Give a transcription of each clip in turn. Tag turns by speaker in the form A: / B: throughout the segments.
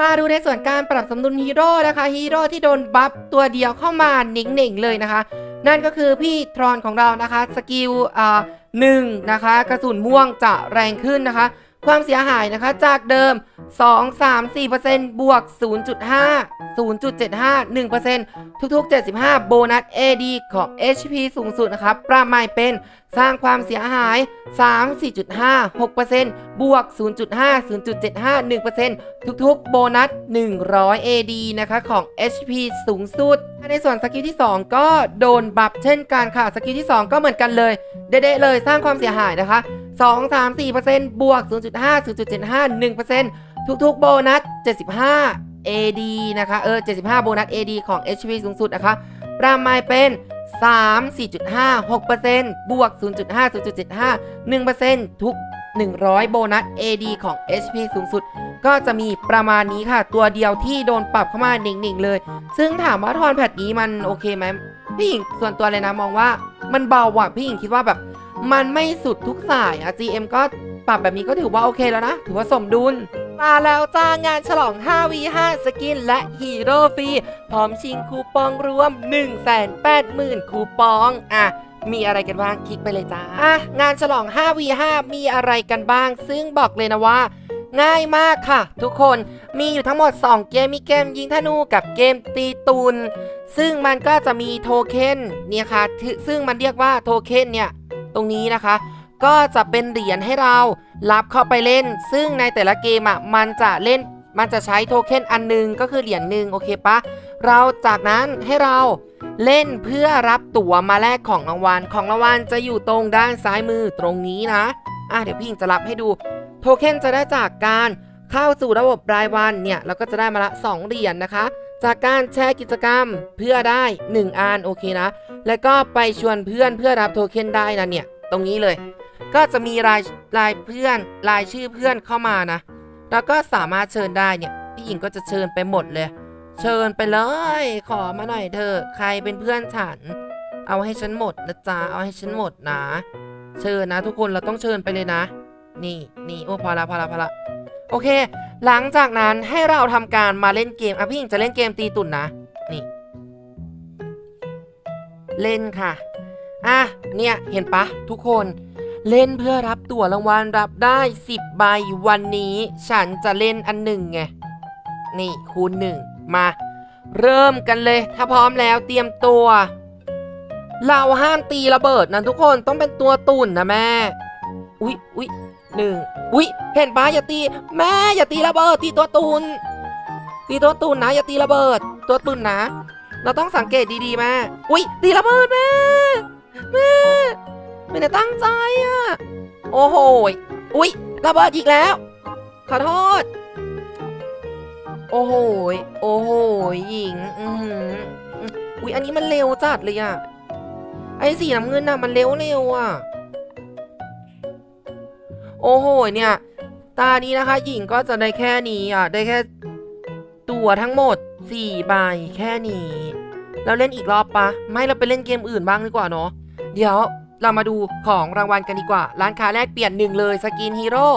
A: มาดูในส่วนการปรับสมดุลฮีโร่นะคะฮีโร่ที่โดนบัฟตัวเดียวเข้ามาหนิงๆเลยนะคะ นั่นก็คือพี่ทรอนของเรานะคะ สกิลอ่าหนึ่งนะคะ กระสุนม่วงจะแรงขึ้นนะคะ ความเสียหายนะคะจากเดิม 2 3 4 บวก 0.5 0.75 1%ทุกๆ 75 โบนัส AD ของ HP สูงสุดนะคะประมาณเป็นสร้างความเสียหาย 3 4.5 6%บวก 0.5 0.75 1%ทุกๆ โบนัส 100 AD นะคะของ HP สูงสุด ในส่วนสกิลที่ 2 ก็โดนบัฟเช่นกันค่ะ สกิลที่ 2 ก็เหมือนกันเลย เด๊ะๆเลยสร้างความเสียหายนะคะ 2 3 4บวก 0.5 0.75 1%ทุกๆ โบนัส 75 AD นะคะเออ 75 โบนัส AD ของ HP สูงสุดนะคะ ประมาณเป็น 3 4.5 6%บวก 0.5 0.75 1%ทุก 100 โบนัส AD ของ HP สูงสุด ก็จะมีประมาณนี้ค่ะ ตัวเดียวที่โดนปรับเข้ามาหนิ่งๆ เลย ซึ่งถามว่าทอนแพทนี้มันโอเคไหมพี่หญิงส่วนตัวเลยนะมองว่ามันเบาว่ะพี่หญิงคิดว่าแบบ มันไม่สุดทุกสายอะ GM ก็ปรับแบบนี้ก็ถือว่าโอเคแล้วนะ ถือว่าสมดุล มาแล้วจ้างานฉลอง 5v5 สกินและฮีโร่ฟรีพร้อมชิงคูปองรวม 180,000 คูปอง อะมีอะไรกันบ้างคลิกไปเลยจ้าอะงานฉลอง 5v5 มีอะไรกันบ้าง ซึ่งบอกเลยนะว่า ง่ายมากค่ะ ทุกคนมีอยู่ทั้งหมด 2 เกมมีเกมยิงธนูกับเกมตีตุนซึ่งมันก็จะมีโทเค็นเนี่ยค่ะซึ่งมันเรียกว่าโทเค็นเนี่ย ตรงนี้นะคะ ก็จะเป็นเหรียญให้เรารับเข้าไปเล่น ซึ่งในแต่ละเกมอะมันจะเล่นมันจะใช้โทเค็นอันหนึงก็คือเหรียญหนึ่งโอเคปะเราจากนั้นให้เราเล่นเพื่อรับตั๋วมาแลกของรางวัลของรางวัลจะอยู่ตรงด้านซ้ายมือตรงนี้นะอะเดี๋ยวพี่ิงจะรับให้ดูโทเค็นจะได้จากการเข้าสู่ระบบรายวันเนี่ยเราก็จะได้มาละ 2 เหรียญนะคะ จากการแชร์กิจกรรมเพื่อได้ 1อันโอเคนะ แล้วก็ไปชวนเพื่อนเพื่อรับโทเค็นได้นะเนี่ย ตรงนี้เลย ก็จะมีรายรายเพื่อนรายชื่อเพื่อนเข้ามานะแล้วก็สามารถเชิญได้เนี่ยพี่หญิงก็จะเชิญไปหมดเลย เชิญไปเลย ขอมาหน่อยเถอะใครเป็นเพื่อนฉัน เอาให้ฉันหมดนะจ๊ะเอาให้ฉันหมดนะ เชิญนะ ทุกคนเราต้องเชิญไปเลยนะ นี่นี่โอ้พอละพอละพอละโอเค หลังจากนั้นให้เราทำการมาเล่นเกมอะพี่หญิงจะเล่นเกมตีตุ่นนะ นี่ เล่นค่ะ อะ เนี่ย เห็นปะทุกคน เล่นเพื่อรับตั๋วรางวัลรับได้ 10 ใบวันนี้ ฉันจะเล่นอันหนึ่งไง นี่คูณหนึ่งมา เริ่มกันเลย ถ้าพร้อมแล้วเตรียมตัว เราห้ามตีระเบิดนะทุกคนต้องเป็นตัวตุ่นนะแม่ อุ๊ยอุ๊ย หนึ่งอุ๊ย เห็นปะอย่าตี แม่อย่าตีระเบิดตีตัวตุนตีตัวตุนนะอย่าตีระเบิด ตัวตุนนะ เราต้องสังเกตดีๆแม่อุ๊ย ตีระเบิดแม่แม่ไม่ได้ตั้งใจอะ โอ้โหอุ๊ยระเบิดอีกแล้ว ขอโทษ โอ้โหโอ้โหยหญิง อือหืออุ๊ยอันนี้มันเร็วจัดเลยอะ ไอ้สีน้ำเงินน่ะมันเร็วเร็วอะ โอ้โหเนี่ย ตานี้นะคะ หญิงก็จะได้แค่นี้อะ ได้แค่ ตัวทั้งหมด4ใบแค่นี้ เราเล่นอีกรอบปะ ไม่เราไปเล่นเกมอื่นบ้างดีกว่าเนาะ เดี๋ยวเรามาดูของรางวัลกันดีกว่า ร้านค้าแลกเปลี่ยนหนึ่งเลยสกินฮีโร่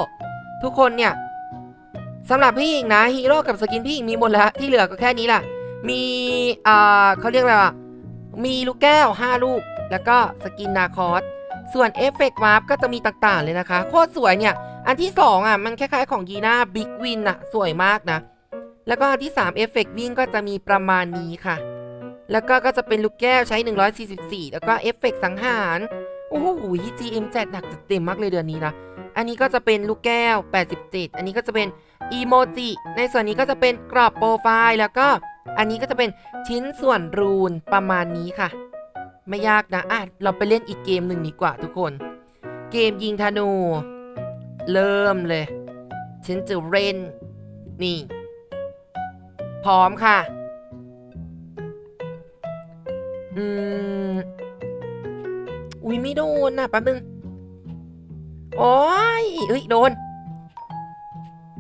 A: ทุกคนเนี่ยสำหรับพี่หญิงนะฮีโร่กับสกินพี่หญิงมีหมดแล้ว ที่เหลือก็แค่นี้แหละมีอ่าเขาเรียกอะไรวะมีลูกแก้ว 5 ลูก แล้วก็สกินนาคอส ส่วนเอฟเฟกต์วาร์ปก็จะมีต่างๆเลยนะคะ โคตรสวยเนี่ย อันที่ 2อะมันคล้ายๆของยีน่าบิ๊กวินอะสวยมากนะ แล้วก็อันที่ 3 เอฟเฟกต์วิ่งก็จะมีประมาณนี้ค่ะ แล้วก็ก็จะเป็นลูกแก้วใช้ 144 แล้วก็เอฟเฟกต์สังหาร โอ้โห GM แจกหนักจัดเต็มมากเลยเดือนนี้นะ อันนี้ก็จะเป็นลูกแก้ว 87 อันนี้ก็จะเป็นอีโมจิ ในส่วนนี้ก็จะเป็นกรอบโปรไฟล์ แล้วก็อันนี้ก็จะเป็นชิ้นส่วนรูนประมาณนี้ค่ะ ไม่ยากนะอะเราไปเล่นอีกเกมหนึ่งดีกว่าทุกคน เกมยิงธนู เริ่มเลย ฉันจะเล่น นี่ พร้อมค่ะ อืม อุ้ยไม่โดนนะแป๊บนึง โอ้ยเอ้ย โดน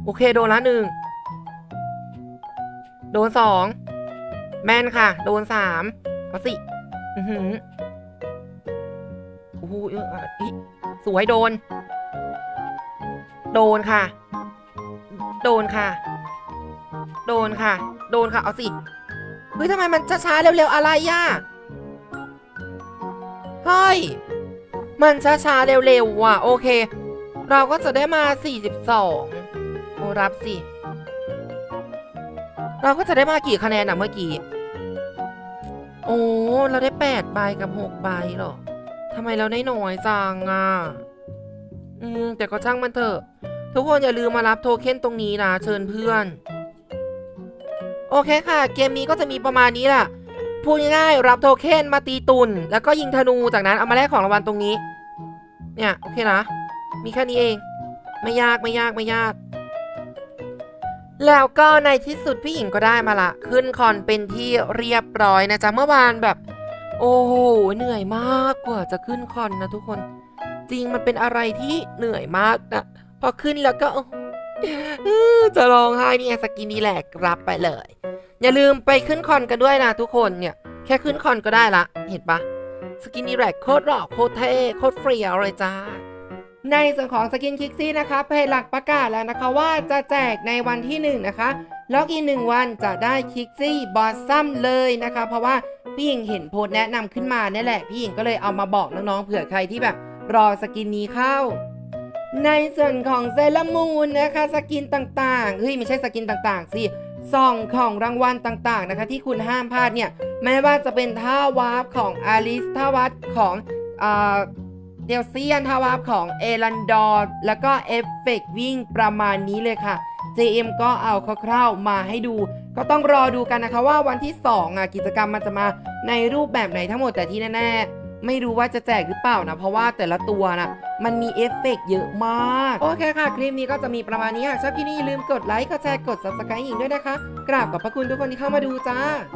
A: โอเค โดนละหนึ่ง โดนสอง แมนค่ะ โดนสามเอาสิ อือหือโอ้โหเอออสวยโดน โดนค่ะ โดนค่ะ โดนค่ะ โดนค่ะ เอาสิ เฮ้ยทำไมมันช้าๆเร็วๆอะไรย่ะเฮ้ย มันช้าๆเร็วๆว่ะ โอเค เราก็จะได้มา 42โอ้รับสิ เราก็จะได้มากี่คะแนนอะเมื่อกี้ โอ้ เราได้8ใบกับ6ใบหรอทำไมเราได้น้อยจังอะ อืม แต่ก็ช่างมันเถอะ ทุกคนอย่าลืมมารับโทเค็นตรงนี้นะ เชิญเพื่อน โอเคค่ะ เกมนี้ก็จะมีประมาณนี้แหละพูดง่ายๆรับโทเค็นมาตีตุน แล้วก็ยิงธนูจากนั้นเอามาแลกของรางวัลตรงนี้ เนี่ย โอเคนะ มีแค่นี้เอง ไม่ยากไม่ยากไม่ยาก แล้วก็ในที่สุดพี่หญิงก็ได้มาละ ขึ้นคอนเป็นที่เรียบร้อยนะจ๊ะเมื่อวานแบบ โอ้โหเหนื่อยมากกว่าจะขึ้นคอนนะทุกคน จริงมันเป็นอะไรที่เหนื่อยมากนะพอขึ้นแล้วก็จะร้องไห้เนี่ยสกินนี่แหละรับไปเลย อย่าลืมไปขึ้นคอนกันด้วยนะทุกคนเนี่ย แค่ขึ้นคอนก็ได้ละ เห็นปะสกินนี่แหละโคตรหล่อโคตรเท่โคตรเฟรียวเลยจ้า ในส่วนของสกินคิกซี่นะคะเพจหลักประกาศแล้วนะคะว่าจะแจกในวันที่ 1 นะคะล็อกอินหนึ่งวันจะได้คิกซี่บอสซัมเลยนะคะ เพราะว่าพี่หญิงเห็นโพสแนะนำขึ้นมาเนี่ยแหละ พี่หญิงก็เลยเอามาบอกน้องๆเผื่อใครที่แบบรอสกินนี้เข้า ในส่วนของเซเลมูนนะคะสกินต่างๆเฮ้ยไม่ใช่สกินต่างๆสิซองของรางวัลต่างๆนะคะ ที่คุณห้ามพลาดเนี่ยแม้ว่าจะเป็นท่าวาร์ปของอาริสท่าวาร์ปของ เดลเซียนทาวาบของเอรันดอร์แล้วก็เอฟเฟกวิ่งประมาณนี้เลยค่ะ JM ก็เอาคร่าวๆมาให้ดู ก็ต้องรอดูกันนะคะว่าวันที่ 2อะกิจกรรมมันจะมาในรูปแบบไหนทั้งหมดแต่ที่แน่ๆ ไม่รู้ว่าจะแจกหรือเปล่านะ เพราะว่าแต่ละตัวนะมันมีเอฟเฟกต์เยอะมาก โอเคค่ะ คลิปนี้ก็จะมีประมาณนี้หากชอบคลิปนี้อย่าลืมกดไลค์กดแชร์กด subscribe หญิงด้วยนะคะ กราบขอบพระคุณทุกคนที่เข้ามาดูจ้า